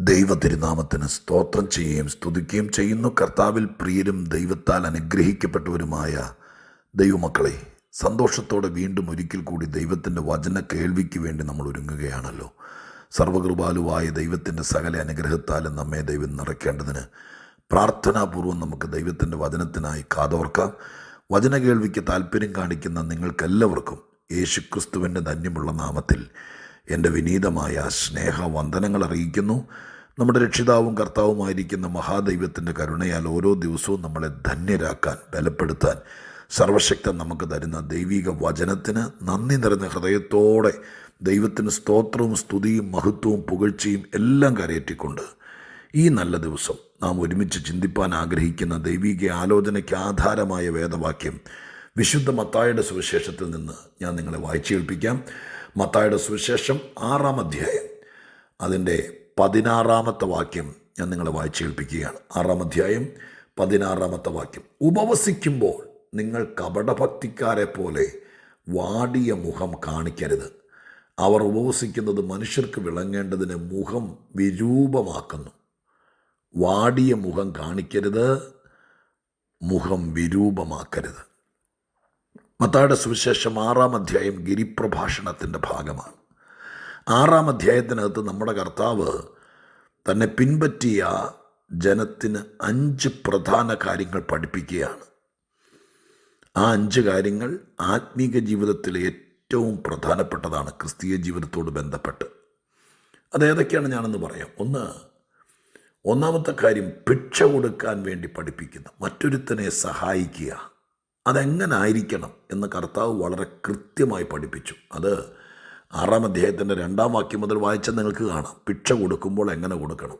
ദൈവ തിരുനാമത്തിന് സ്തോത്രം ചെയ്യുകയും സ്തുതിക്കുകയും ചെയ്യുന്നു. കർത്താവിൽ പ്രിയരും ദൈവത്താൽ അനുഗ്രഹിക്കപ്പെട്ടവരുമായ ദൈവമക്കളെ സന്തോഷത്തോടെ വീണ്ടും ഒരിക്കൽ കൂടി ദൈവത്തിന്റെ വചന കേൾവിക്ക് വേണ്ടി നമ്മൾ ഒരുങ്ങുകയാണല്ലോ. സർവകൃപാലുവായ ദൈവത്തിന്റെ സകല അനുഗ്രഹത്താലും നമ്മെ ദൈവം നിറയ്ക്കേണ്ടതിന് പ്രാർത്ഥനാപൂർവം നമുക്ക് ദൈവത്തിന്റെ വചനത്തിനായി കാതോർക്കാം. വചന കേൾവിക്ക് താല്പര്യം കാണിക്കുന്ന നിങ്ങൾക്കെല്ലാവർക്കും യേശുക്രിസ്തുവിന്റെ ധന്യമുള്ള നാമത്തിൽ എന്റെ വിനീതമായ സ്നേഹവന്ദനങ്ങൾ അറിയിക്കുന്നു. നമ്മുടെ രക്ഷിതാവും കർത്താവുമായിരിക്കുന്ന മഹാദൈവത്തിന്റെ കരുണയാൽ ഓരോ ദിവസവും നമ്മളെ ധന്യരാക്കാൻ ബലപ്പെടുത്താൻ സർവശക്തൻ നമുക്ക് തരുന്ന ദൈവിക വചനത്തിന് നന്ദി നിറഞ്ഞ ഹൃദയത്തോടെ ദൈവത്തിന് സ്തോത്രവും സ്തുതിയും മഹത്വവും പുകഴ്ചയും എല്ലാം കരയറ്റിക്കൊണ്ട് ഈ നല്ല ദിവസം നാം ഒരുമിച്ച് ചിന്തിപ്പാൻ ആഗ്രഹിക്കുന്ന ദൈവിക ആലോചനയ്ക്ക് ആധാരമായ വേദവാക്യം വിശുദ്ധ മത്തായുടെ സുവിശേഷത്തിൽ നിന്ന് ഞാൻ നിങ്ങളെ വായിച്ചു കേൾപ്പിക്കാം മത്തായുടെ സുവിശേഷം ആറാം അധ്യായം. അതിന്റെ പതിനാറാമത്തെ വാക്യം ഞാൻ നിങ്ങളെ വായിച്ചു കേൾപ്പിക്കുകയാണ് ആറാം അധ്യായം പതിനാറാമത്തെ വാക്യം. ഉപവസിക്കുമ്പോൾ നിങ്ങൾ കപടഭക്തിക്കാരെ പോലെ വാടിയ മുഖം കാണിക്കരുത്. അവർ ഉപവസിക്കുന്നത് മനുഷ്യർക്ക് വിളങ്ങേണ്ടതിന് മുഖം വിരൂപമാക്കുന്നു. വാടിയ മുഖം കാണിക്കരുത് മുഖം വിരൂപമാക്കരുത്. മത്തായുടെ സുവിശേഷം ആറാം അധ്യായം ഗിരിപ്രഭാഷണത്തിന്റെ ഭാഗമാണ്. ആറാം അധ്യായത്തിനകത്ത് നമ്മുടെ കർത്താവ് തന്നെ പിൻപറ്റിയ ജനത്തിന് അഞ്ച് പ്രധാന കാര്യങ്ങൾ പഠിപ്പിക്കുകയാണ്. ആ അഞ്ച് കാര്യങ്ങൾ ആത്മീക ജീവിതത്തിലെ ഏറ്റവും പ്രധാനപ്പെട്ടതാണ് ക്രിസ്തീയ ജീവിതത്തോട് ബന്ധപ്പെട്ട്. അതേതൊക്കെയാണ് ഞാനെന്ന് പറയാം. ഒന്ന് ഒന്നാമത്തെ കാര്യം ഭിക്ഷ കൊടുക്കാൻ വേണ്ടി പഠിപ്പിക്കുന്നു മറ്റൊരുത്തനെ സഹായിക്കുക. അതെങ്ങനായിരിക്കണം എന്ന് കർത്താവ് വളരെ കൃത്യമായി പഠിപ്പിച്ചു. അത് ആറാം അധ്യായത്തിന്റെ രണ്ടാം വാക്യം മുതൽ വായിച്ചാൽ നിങ്ങൾക്ക് കാണാം. ഭിക്ഷ കൊടുക്കുമ്പോൾ എങ്ങനെ കൊടുക്കണം?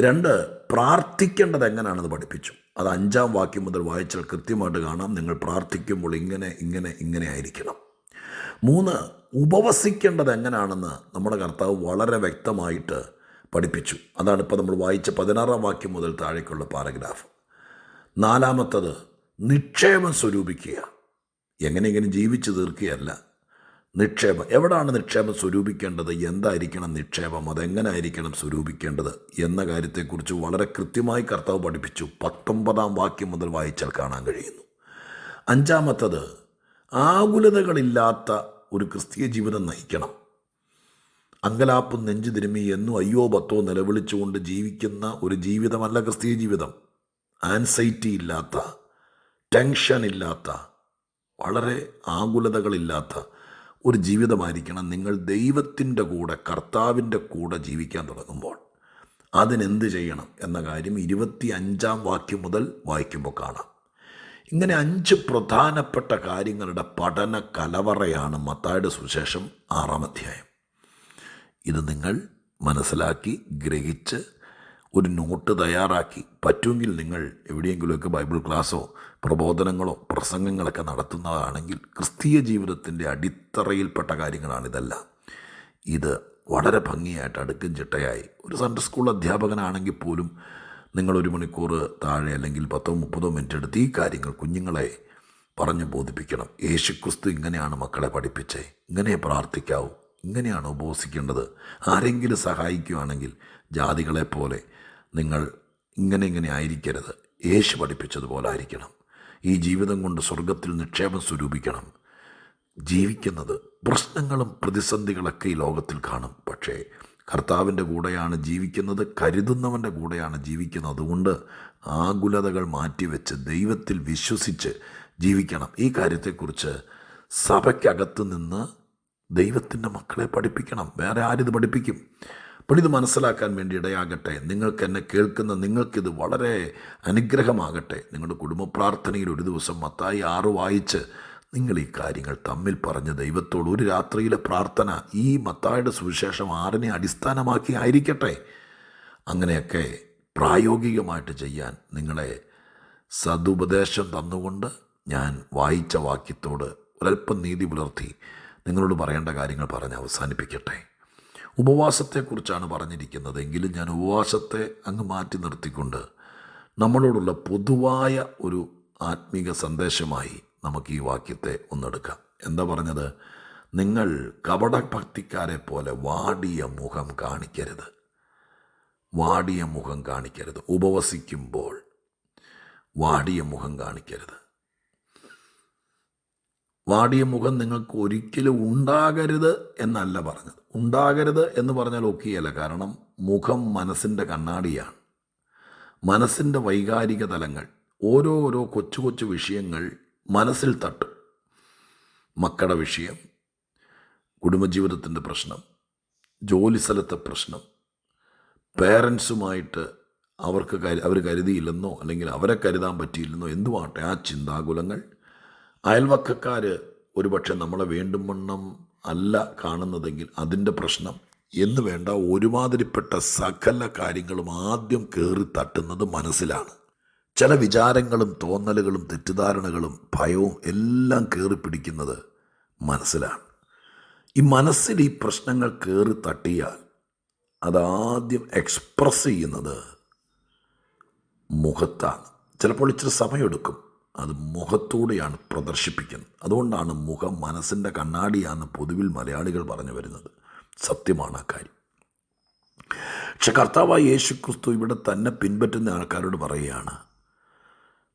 രണ്ട് പ്രാർത്ഥിക്കേണ്ടത് എങ്ങനെയാണെന്ന് പഠിപ്പിച്ചു. അത് അഞ്ചാം വാക്യം മുതൽ വായിച്ചാൽ കൃത്യമായിട്ട് കാണാം. നിങ്ങൾ പ്രാർത്ഥിക്കുമ്പോൾ ഇങ്ങനെ ഇങ്ങനെ ഇങ്ങനെ ആയിരിക്കണം. മൂന്ന് ഉപവസിക്കേണ്ടത് എങ്ങനെയാണെന്ന് നമ്മുടെ കർത്താവ് വളരെ വ്യക്തമായിട്ട് പഠിപ്പിച്ചു. അതാണ് ഇപ്പോൾ നമ്മൾ വായിച്ച പതിനാറാം വാക്യം മുതൽ താഴേക്കുള്ള പാരഗ്രാഫ്. നാലാമത്തത് നിക്ഷേപം സ്വരൂപിക്കുക. എങ്ങനെയെങ്കിലും ജീവിച്ചു തീർക്കുകയല്ല. നിക്ഷേപം എവിടാണ് നിക്ഷേപം സ്വരൂപിക്കേണ്ടത്? എന്തായിരിക്കണം നിക്ഷേപം? അതെങ്ങനായിരിക്കണം സ്വരൂപിക്കേണ്ടത്? എന്ന കാര്യത്തെക്കുറിച്ച് വളരെ കൃത്യമായി കർത്താവ് പഠിപ്പിച്ചു. പത്തൊമ്പതാം വാക്യം മുതൽ വായിച്ചാൽ കാണാൻ കഴിയുന്നു. അഞ്ചാമത്തത് ആകുലതകളില്ലാത്ത ഒരു ക്രിസ്തീയ ജീവിതം നയിക്കണം. അങ്കലാപ്പും നെഞ്ചു തിരുമി എന്നും അയ്യോ പത്തോ നിലവിളിച്ചുകൊണ്ട് ജീവിക്കുന്ന ഒരു ജീവിതമല്ല ക്രിസ്തീയ ജീവിതം. ആൻസൈറ്റി ഇല്ലാത്ത ടെൻഷൻ ഇല്ലാത്ത വളരെ ആകുലതകളില്ലാത്ത ഒരു ജീവിതമായിരിക്കണം നിങ്ങൾ ദൈവത്തിന്റെ കൂടെ കർത്താവിന്റെ കൂടെ ജീവിക്കാൻ തുടങ്ങുമ്പോൾ. അതിനെന്ത് ചെയ്യണം എന്ന കാര്യം ഇരുപത്തി അഞ്ചാം വാക്യം മുതൽ വായിക്കുമ്പോൾ കാണാം. ഇങ്ങനെ അഞ്ച് പ്രധാനപ്പെട്ട കാര്യങ്ങളുടെ പഠന കലവറയാണ് മത്തായുടെ സുശേഷം ആറാം അധ്യായം. ഇത് നിങ്ങൾ മനസ്സിലാക്കി ഗ്രഹിച്ച് ഒരു നോട്ട് തയ്യാറാക്കി. പറ്റുമെങ്കിൽ നിങ്ങൾ എവിടെയെങ്കിലുമൊക്കെ ബൈബിൾ ക്ലാസ്സോ പ്രബോധനങ്ങളോ പ്രസംഗങ്ങളൊക്കെ നടത്തുന്നതാണെങ്കിൽ ക്രിസ്തീയ ജീവിതത്തിന്റെ അടിത്തറയിൽപ്പെട്ട കാര്യങ്ങളാണിതല്ല. ഇത് വളരെ ഭംഗിയായിട്ട് അടുക്കും ചിട്ടയായി. ഒരു സൺഡേ സ്കൂൾ അധ്യാപകനാണെങ്കിൽ പോലും നിങ്ങൾ ഒരു മണിക്കൂർ താഴെ അല്ലെങ്കിൽ പത്തോ മുപ്പതോ മിനിറ്റ് എടുത്ത് ഈ കാര്യങ്ങൾ കുഞ്ഞുങ്ങളെ പറഞ്ഞു ബോധിപ്പിക്കണം. യേശുക്രിസ്തു ഇങ്ങനെയാണ് മക്കളെ പഠിപ്പിച്ചേ. ഇങ്ങനെ പ്രാർത്ഥിക്കാവൂ. ഇങ്ങനെയാണ് ഉപവസിക്കേണ്ടത്. ആരെങ്കിലും സഹായിക്കുകയാണെങ്കിൽ ജാതികളെ പോലെ നിങ്ങൾ ഇങ്ങനെ ഇങ്ങനെ ആയിരിക്കരുത്. യേശു പഠിപ്പിച്ചതുപോലെ ആയിരിക്കണം ഈ ജീവിതം കൊണ്ട് സ്വർഗത്തിൽ നിക്ഷേപം സ്വരൂപിക്കണം. ജീവിക്കുന്നത് പ്രശ്നങ്ങളും പ്രതിസന്ധികളൊക്കെ ഈ ലോകത്തിൽ കാണും. പക്ഷേ കർത്താവിന്റെ കൂടെയാണ് ജീവിക്കുന്നത് കരുതുന്നവന്റെ കൂടെയാണ് ജീവിക്കുന്നത്. അതുകൊണ്ട് ആകുലതകൾ മാറ്റിവെച്ച് ദൈവത്തിൽ വിശ്വസിച്ച് ജീവിക്കണം. ഈ കാര്യത്തെക്കുറിച്ച് സഭയ്ക്കകത്ത് നിന്ന് ദൈവത്തിന്റെ മക്കളെ പഠിപ്പിക്കണം. വേറെ ആരിത് പഠിപ്പിക്കും? അപ്പോൾ ഇത് മനസ്സിലാക്കാൻ വേണ്ടി ഇടയാകട്ടെ. നിങ്ങൾക്ക് എന്നെ കേൾക്കുന്ന നിങ്ങൾക്കിത് വളരെ അനുഗ്രഹമാകട്ടെ. നിങ്ങളുടെ കുടുംബ പ്രാർത്ഥനയിൽ ഒരു ദിവസം മത്തായി ആറ് വായിച്ച് നിങ്ങൾ ഈ കാര്യങ്ങൾ തമ്മിൽ പറഞ്ഞ് ദൈവത്തോട് ഒരു രാത്രിയിലെ പ്രാർത്ഥന ഈ മത്തായുടെ സുവിശേഷം ആറിനെ അടിസ്ഥാനമാക്കി ആയിരിക്കട്ടെ. അങ്ങനെയൊക്കെ പ്രായോഗികമായിട്ട് ചെയ്യാൻ നിങ്ങളെ സതുപദേശം തന്നുകൊണ്ട് ഞാൻ വായിച്ച വാക്യത്തോട് ഒരല്പം നീതി പുലർത്തി നിങ്ങളോട് പറയേണ്ട കാര്യങ്ങൾ പറഞ്ഞ് അവസാനിപ്പിക്കട്ടെ. ഉപവാസത്തെക്കുറിച്ചാണ് പറഞ്ഞിരിക്കുന്നത്. എങ്കിലും ഞാൻ ഉപവാസത്തെ അങ്ങ് മാറ്റി നിർത്തിക്കൊണ്ട് നമ്മളോടുള്ള പൊതുവായ ഒരു ആത്മീക സന്ദേശമായി നമുക്ക് ഈ വാക്യത്തെ ഒന്നെടുക്കാം. എന്താ പറഞ്ഞത്? നിങ്ങൾ കപടഭക്തിക്കാരെ പോലെ വാടിയ മുഖം കാണിക്കരുത്. വാടിയ മുഖം കാണിക്കരുത്. ഉപവസിക്കുമ്പോൾ വാടിയ മുഖം കാണിക്കരുത്. വാടിയ മുഖം നിങ്ങൾക്ക് ഒരിക്കലും ഉണ്ടാകരുത് എന്നല്ല പറഞ്ഞത്. ഉണ്ടാകരുത് എന്ന് പറഞ്ഞാൽ ഒക്കെയല്ല. കാരണം മുഖം മനസ്സിന്റെ കണ്ണാടിയാണ്. മനസ്സിന്റെ വൈകാരിക തലങ്ങൾ ഓരോ ഓരോ കൊച്ചു കൊച്ചു വിഷയങ്ങൾ മനസ്സിൽ തട്ടും. മക്കളുടെ വിഷയം കുടുംബജീവിതത്തിന്റെ പ്രശ്നം ജോലി സ്ഥലത്തെ പ്രശ്നം. പേരൻസുമായിട്ട് അവർക്ക് അവർ കരുതിയില്ലെന്നോ അല്ലെങ്കിൽ അവരെ കരുതാൻ പറ്റിയില്ലെന്നോ എന്തുമാട്ടെ ആ ചിന്താകുലങ്ങൾ അയൽവക്കക്കാർ ഒരുപക്ഷെ നമ്മളെ വീണ്ടും വണ്ണം അല്ല കാണുന്നതെങ്കിൽ അതിന്റെ പ്രശ്നം എന്ന് വേണ്ട ഒരുമാതിരിപ്പെട്ട സകല കാര്യങ്ങളും ആദ്യം കയറി തട്ടുന്നത് മനസ്സിലാണ്. ചില വിചാരങ്ങളും തോന്നലുകളും തെറ്റിദ്ധാരണകളും ഭയവും എല്ലാം കയറി പിടിക്കുന്നത് മനസ്സിലാണ്. ഈ മനസ്സിൽ ഈ പ്രശ്നങ്ങൾ കയറി തട്ടിയാൽ അതാദ്യം എക്സ്പ്രസ് ചെയ്യുന്നത് മുഖത്താണ്. ചിലപ്പോൾ ഇച്ചിരി സമയമെടുക്കും. അത് മുഖത്തൂടെയാണ് പ്രദർശിപ്പിക്കുന്നത്. അതുകൊണ്ടാണ് മുഖം മനസ്സിന്റെ കണ്ണാടിയാണെന്ന് പൊതുവിൽ മലയാളികൾ പറഞ്ഞു വരുന്നത്. സത്യമാണ് ആ കാര്യം. പക്ഷെ കർത്താവായ യേശു ക്രിസ്തു ഇവിടെ തന്നെ പിൻപറ്റുന്ന ആൾക്കാരോട് പറയുകയാണ്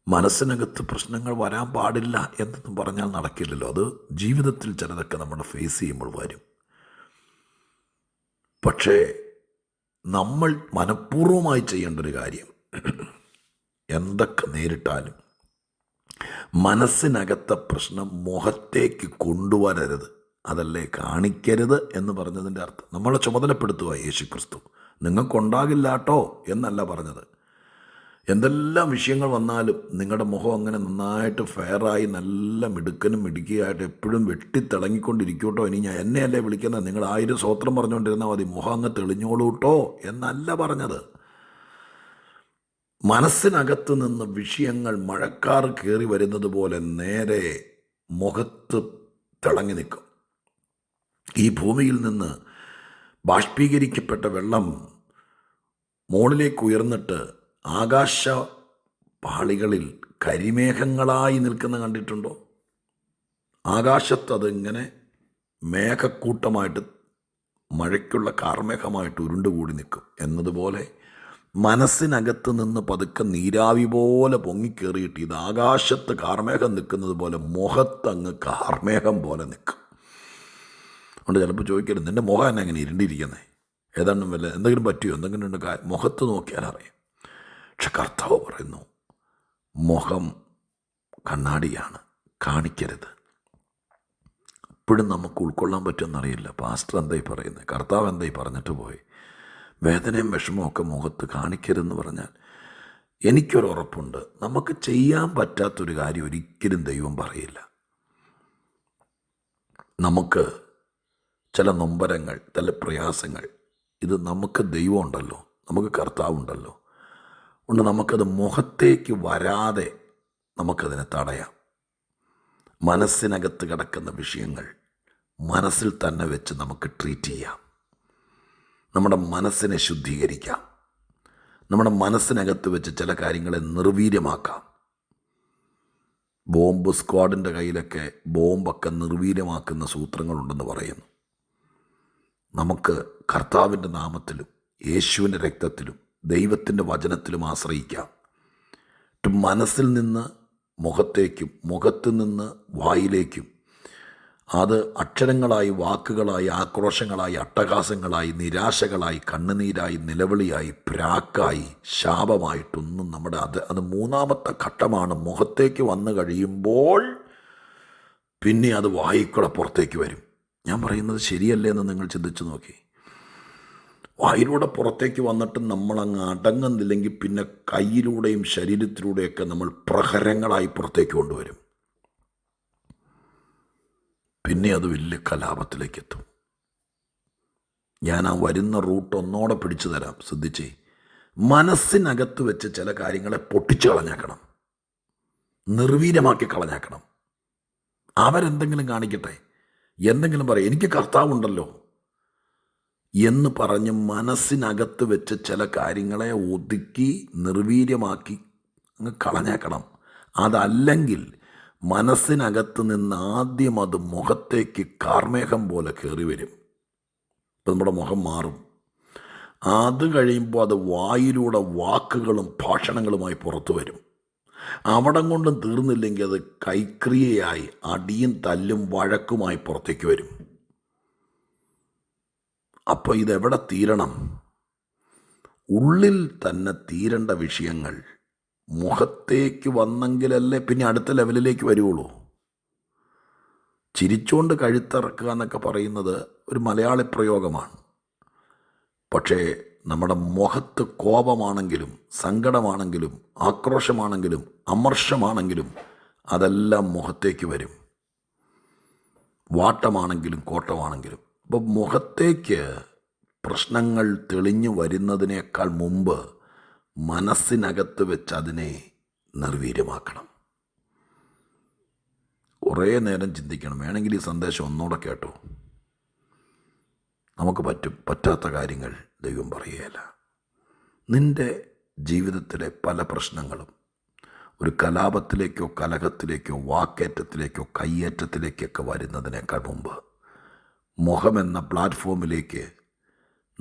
മനസ്സിനകത്ത് പ്രശ്നങ്ങൾ വരാൻ പാടില്ല എന്നൊന്നും പറഞ്ഞാൽ നടക്കില്ലല്ലോ. അത് ജീവിതത്തിൽ ചിലതൊക്കെ നമ്മൾ ഫേസ് ചെയ്യുമ്പോൾ വരും. പക്ഷേ നമ്മൾ മനഃപൂർവമായി ചെയ്യേണ്ട ഒരു കാര്യം എന്തൊക്കെ നേരിട്ടാലും മനസ്സിനകത്തെ പ്രശ്നം മുഖത്തേക്ക് കൊണ്ടുവരരുത്. അതല്ലേ കാണിക്കരുത് എന്ന് പറഞ്ഞതിന്റെ അർത്ഥം. നമ്മളെ ചുമതലപ്പെടുത്തുക യേശു ക്രിസ്തു നിങ്ങൾക്കുണ്ടാകില്ല കേട്ടോ എന്നല്ല പറഞ്ഞത്. എന്തെല്ലാം വിഷയങ്ങൾ വന്നാലും നിങ്ങളുടെ മുഖം അങ്ങനെ നന്നായിട്ട് ഫെയറായി നല്ല മിടുക്കനും മിടുക്കിയായിട്ട് എപ്പോഴും വെട്ടിത്തിളങ്ങിക്കൊണ്ടിരിക്കൂട്ടോ. ഇനി ഞാൻ എന്നെയല്ലേ വിളിക്കുന്നത്? നിങ്ങൾ ആയിരം സ്വോത്രം പറഞ്ഞുകൊണ്ടിരുന്നാൽ മതി. മുഖം അങ്ങ് തെളിഞ്ഞോളൂട്ടോ എന്നല്ല പറഞ്ഞത്. മനസ്സിനകത്ത് നിന്ന് വിഷയങ്ങൾ മഴക്കാർ കയറി വരുന്നത് പോലെ നേരെ മുഖത്ത് തിളങ്ങി നിൽക്കും. ഈ ഭൂമിയിൽ നിന്ന് ബാഷ്പീകരിക്കപ്പെട്ട വെള്ളം മുകളിലേക്ക് ഉയർന്നിട്ട് ആകാശ പാളികളിൽ കരിമേഘങ്ങളായി നിൽക്കുന്ന കണ്ടിട്ടുണ്ടോ? ആകാശത്ത് അതിങ്ങനെ മേഘക്കൂട്ടമായിട്ട് മഴയ്ക്കുള്ള കാർമേഘമായിട്ട് ഉരുണ്ടുകൂടി നിൽക്കും. എന്നതുപോലെ മനസ്സിനകത്ത് നിന്ന് പതുക്കെ നീരാവി പോലെ പൊങ്ങിക്കേറിയിട്ട് ഇത് ആകാശത്ത് കാർമേഘം നിൽക്കുന്നത് പോലെ മുഖത്തങ്ങ് കാർമേഘം പോലെ നിൽക്കും. അതുകൊണ്ട് ചിലപ്പോൾ ചോദിക്കരുത് നിന്റെ മുഖം എന്നെ അങ്ങനെ ഇരുണ്ടിരിക്കുന്നത് ഏതാണ്ടും വല്ല എന്തെങ്കിലും പറ്റിയോ? എന്തെങ്കിലും ഉണ്ട് മുഖത്ത് നോക്കിയാൽ അറിയാം. പക്ഷെ കർത്താവ് പറയുന്നു മുഖം കണ്ണാടിയാണ് കാണിക്കരുത്. ഇപ്പോഴും നമുക്ക് ഉൾക്കൊള്ളാൻ പറ്റുമെന്നറിയില്ല പാസ്റ്റർ എന്തായി പറയുന്നത് കർത്താവ് എന്തായി പറഞ്ഞിട്ട് പോയി? വേദനയും വിഷമമൊക്കെ മുഖത്ത് കാണിക്കരുതെന്ന് പറഞ്ഞാൽ എനിക്കൊരു ഉറപ്പുണ്ട്. നമുക്ക് ചെയ്യാൻ പറ്റാത്തൊരു കാര്യം ഒരിക്കലും ദൈവം പറയില്ല. നമുക്ക് ചില നൊമ്പരങ്ങൾ ചില പ്രയാസങ്ങൾ ഇത് നമുക്ക് ദൈവമുണ്ടല്ലോ നമുക്ക് കർത്താവുണ്ടല്ലോ ഉണ്ട് നമുക്കത് മുഖത്തേക്ക് വരാതെ നമുക്കതിനെ തടയാം. മനസ്സിനകത്ത് കിടക്കുന്ന വിഷയങ്ങൾ മനസ്സിൽ തന്നെ വെച്ച് നമുക്ക് ട്രീറ്റ് ചെയ്യാം. നമ്മുടെ മനസ്സിനെ ശുദ്ധീകരിക്കാം. നമ്മുടെ മനസ്സിനകത്ത് വെച്ച് ചില കാര്യങ്ങളെ നിർവീര്യമാക്കാം. ബോംബ് സ്ക്വാഡിന്റെ കയ്യിലൊക്കെ ബോംബൊക്കെ നിർവീര്യമാക്കുന്ന സൂത്രങ്ങളുണ്ടെന്ന് പറയുന്നു. നമുക്ക് കർത്താവിന്റെ നാമത്തിലും യേശുവിന്റെ രക്തത്തിലും ദൈവത്തിന്റെ വചനത്തിലും ആശ്രയിക്കാം. മനസ്സിൽ നിന്ന് മുഖത്തേക്കും മുഖത്ത് നിന്ന് വായിലേക്കും അത് അക്ഷരങ്ങളായി വാക്കുകളായി ആക്രോശങ്ങളായി അട്ടഹാസങ്ങളായി നിരാശകളായി കണ്ണുനീരായി നിലവിളിയായി പ്രാക്കായി ശാപമായിട്ടൊന്നും നമ്മുടെ അത് അത് മൂന്നാമത്തെ ഘട്ടമാണ്. മുഖത്തേക്ക് വന്നു കഴിയുമ്പോൾ പിന്നെ അത് വായിക്കൂടെ പുറത്തേക്ക് വരും. ഞാൻ പറയുന്നത് ശരിയല്ലേ എന്ന് നിങ്ങൾ ചിന്തിച്ചു നോക്കി. വായിലൂടെ പുറത്തേക്ക് വന്നിട്ട് നമ്മളങ്ങ് അടങ്ങുന്നില്ലെങ്കിൽ പിന്നെ കയ്യിലൂടെയും ശരീരത്തിലൂടെയൊക്കെ നമ്മൾ പ്രഹരങ്ങളായി പുറത്തേക്ക് കൊണ്ടുവരും. പിന്നെ അത് വലിയ കലാപത്തിലേക്ക് എത്തും ഞാൻ ആ വരുന്ന റൂട്ട് ഒന്നോടെ പിടിച്ചു തരാം ശ്രദ്ധിച്ചേ. മനസ്സിനകത്ത് വെച്ച് ചില കാര്യങ്ങളെ പൊട്ടിച്ചു കളഞ്ഞേക്കണം. നിർവീര്യമാക്കി കളഞ്ഞേക്കണം. അവരെന്തെങ്കിലും കാണിക്കട്ടെ? എന്തെങ്കിലും പറയും. എനിക്ക് കർത്താവുണ്ടല്ലോ. എന്ന് പറഞ്ഞ് മനസ്സിനകത്ത് വെച്ച് ചില കാര്യങ്ങളെ ഒതുക്കി നിർവീര്യമാക്കി അങ്ങ് കളഞ്ഞേക്കണം. അതല്ലെങ്കിൽ മനസ്സിനകത്ത് നിന്ന് ആദ്യം അത് മുഖത്തേക്ക് കാർമേഘം പോലെ കയറി വരും. ഇപ്പം നമ്മുടെ മുഖം മാറും. അത് കഴിയുമ്പോൾ അത് വായിലൂടെ വാക്കുകളും ഭാഷണങ്ങളുമായി പുറത്തു വരും. അവിടം കൊണ്ടും തീർന്നില്ലെങ്കിൽ അത് കൈക്രിയയായി അടിയും തല്ലും വഴക്കുമായി പുറത്തേക്ക് വരും. അപ്പോൾ ഇതെവിടെ തീരണം? ഉള്ളിൽ തന്നെ തീരേണ്ട വിഷയങ്ങൾ മുഖത്തേക്ക് വന്നെങ്കിലല്ലേ പിന്നെ അടുത്ത ലെവലിലേക്ക് വരുള്ളൂ ചിരിച്ചുകൊണ്ട് കഴുത്തിറക്കുക എന്നൊക്കെ പറയുന്നത് ഒരു മലയാളി പ്രയോഗമാണ്. പക്ഷേ നമ്മുടെ മുഖത്ത് കോപമാണെങ്കിലും സങ്കടമാണെങ്കിലും ആക്രോശമാണെങ്കിലും അമർഷമാണെങ്കിലും അതെല്ലാം മുഖത്തേക്ക് വരും. വാട്ടമാണെങ്കിലും കോട്ടമാണെങ്കിലും. അപ്പോൾ മുഖത്തേക്ക് പ്രശ്നങ്ങൾ തെളിഞ്ഞു വരുന്നതിനേക്കാൾ മുമ്പ് മനസ്സിനകത്ത് വെച്ച് അതിനെ നിർവീര്യമാക്കണം. കുറേ നേരം ചിന്തിക്കണം. വേണമെങ്കിൽ ഈ സന്ദേശം ഒന്നുകൂടെ കേട്ടോ. നമുക്ക് പറ്റും പറ്റാത്ത കാര്യങ്ങൾ ദൈവം പറയുകയില്ല. നിന്റെ ജീവിതത്തിലെ പല പ്രശ്നങ്ങളും ഒരു കലാപത്തിലേക്കോ കലഹത്തിലേക്കോ വാക്കേറ്റത്തിലേക്കോ കയ്യേറ്റത്തിലേക്കൊക്കെ വരുന്നതിനേക്കാൾ മുമ്പ് മുഖമെന്ന പ്ലാറ്റ്ഫോമിലേക്ക്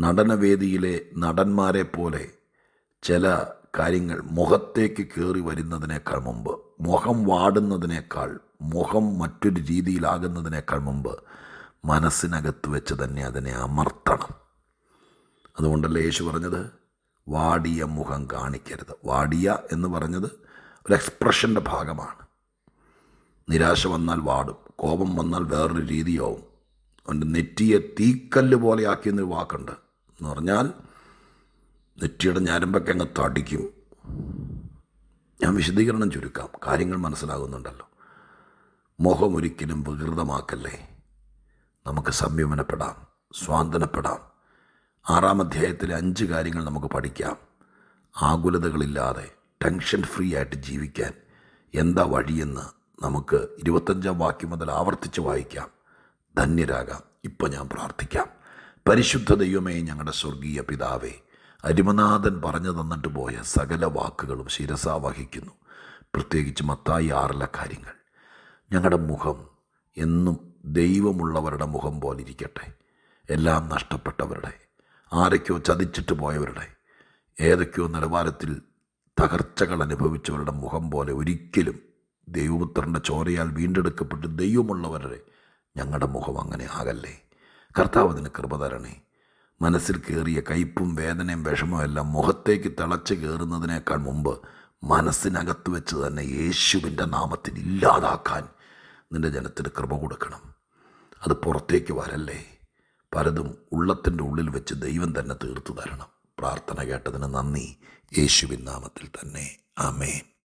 നടനവേദിയിലെ നടന്മാരെ പോലെ ചില കാര്യങ്ങൾ മുഖത്തേക്ക് കയറി വരുന്നതിനേക്കാൾ മുമ്പ് മുഖം വാടുന്നതിനേക്കാൾ മുഖം മറ്റൊരു രീതിയിലാകുന്നതിനേക്കാൾ മുമ്പ് മനസ്സിനകത്ത് വെച്ച് തന്നെ അതിനെ അമർത്തണം. അതുകൊണ്ടല്ലേ യേശു പറഞ്ഞത്? വാടിയ മുഖം കാണിക്കരുത്. വാടിയ എന്ന് പറഞ്ഞത് ഒരു എക്സ്പ്രഷന്റെ ഭാഗമാണ്. നിരാശ വന്നാൽ വാടും കോപം വന്നാൽ വേറൊരു രീതിയാവും. അവന്റെ നെറ്റിയെ തീക്കല്ല് പോലെ ആക്കിയെന്നൊരു വാക്കുണ്ട്. എന്ന് പറഞ്ഞാൽ നെറ്റിയുടെ ഞാരമ്പൊക്കെ അങ്ങ് തടിക്കും. ഞാൻ വിശദീകരണം ചുരുക്കാം. കാര്യങ്ങൾ മനസ്സിലാകുന്നുണ്ടല്ലോ. മുഖം ഒരിക്കലും വികൃതമാക്കല്ലേ? നമുക്ക് സംയമനപ്പെടാം സ്വാന്തനപ്പെടാം. ആറാം അധ്യായത്തിലെ അഞ്ച് കാര്യങ്ങൾ നമുക്ക് പഠിക്കാം. ആകുലതകളില്ലാതെ ടെൻഷൻ ഫ്രീ ആയിട്ട് ജീവിക്കാൻ എന്താ വഴിയെന്ന് നമുക്ക് ഇരുപത്തഞ്ചാം വാക്യം മുതൽ ആവർത്തിച്ച് വായിക്കാം. ധന്യരാകാം. ഇപ്പം ഞാൻ പ്രാർത്ഥിക്കാം. പരിശുദ്ധ ദൈവമേ ഞങ്ങളുടെ സ്വർഗീയ പിതാവേ അരിമനാഥൻ പറഞ്ഞു തന്നിട്ട് പോയ സകല വാക്കുകളും ശിരസ വഹിക്കുന്നു. പ്രത്യേകിച്ച് മത്തായി ആറിലെ കാര്യങ്ങൾ. ഞങ്ങളുടെ മുഖം എന്നും ദൈവമുള്ളവരുടെ മുഖം പോലെ ഇരിക്കട്ടെ എല്ലാം നഷ്ടപ്പെട്ടവരുടെ ആരൊക്കെയോ ചതിച്ചിട്ട് പോയവരുടെ ഏതൊക്കെയോ നിലവാരത്തിൽ തകർച്ചകൾ അനുഭവിച്ചവരുടെ മുഖം പോലെ ഒരിക്കലും ദൈവപുത്രന്റെ ചോരയാൽ വീണ്ടെടുക്കപ്പെട്ട് ദൈവമുള്ളവരുടെ ഞങ്ങളുടെ മുഖം അങ്ങനെ ആകല്ലേ? കർത്താവ് അതിന് കൃപ തരണേ. മനസ്സിൽ കയറിയ കയ്പും വേദനയും വിഷമവും എല്ലാം മുഖത്തേക്ക് തിളച്ച് കയറുന്നതിനേക്കാൾ മുമ്പ് മനസ്സിനകത്ത് വെച്ച് തന്നെ യേശുവിന്റെ നാമത്തിൽ ഇല്ലാതാക്കാൻ നിന്റെ ജനത്തിന് കൃപ കൊടുക്കണം. അത് പുറത്തേക്ക് വരല്ലേ? പലതും ഉള്ളത്തിന്റെ ഉള്ളിൽ വെച്ച് ദൈവം തന്നെ തീർത്തു തരണം. പ്രാർത്ഥന കേട്ടതിന് നന്ദി. യേശുവിൻ നാമത്തിൽ തന്നെ. ആമേൻ.